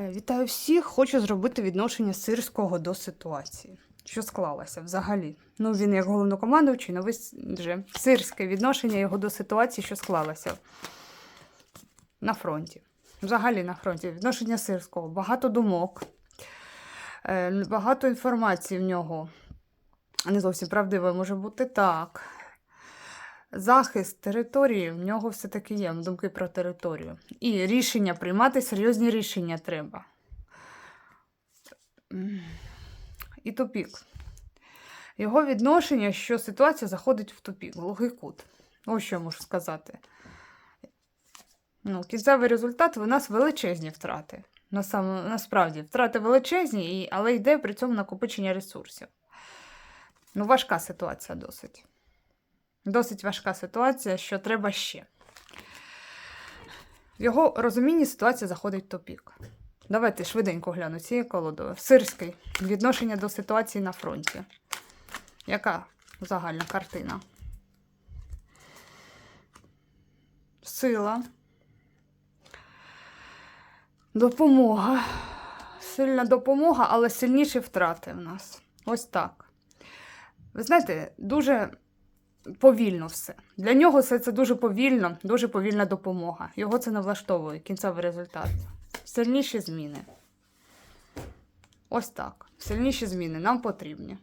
Е, Вітаю всіх! Хочу зробити відношення сирського до ситуації. Що склалося взагалі? Ну, він як головнокомандуючий, але ви вже сирське відношення його до ситуації, що склалося на фронті. Взагалі на фронті. Відношення сирського. Багато думок, е, багато інформації в нього. Не зовсім правдиво може бути так. Захист території в нього все-таки є, думки про територію. І рішення приймати серйозні рішення треба. І тупік. Його відношення, що ситуація заходить в тупік, глухий кут. Ось що я можу сказати. Ну, кінцевий результат у нас величезні втрати. На сам- насправді, втрати величезні, але йде при цьому накопичення ресурсів. Ну, важка ситуація досить. Досить важка ситуація, що треба ще. В його розумінні ситуація заходить в тупік. Давайте швиденько гляну цією колодою. Сирський. Відношення до ситуації на фронті. Яка загальна картина? Сила. Допомога. Сильна допомога, але сильніші втрати в нас. Ось так. Ви знаєте, дуже повільно все. Для нього все це дуже повільно, дуже повільна допомога. Його це не влаштовує, кінцевий результат. Сильніші зміни. Ось так. Сильніші зміни нам потрібні.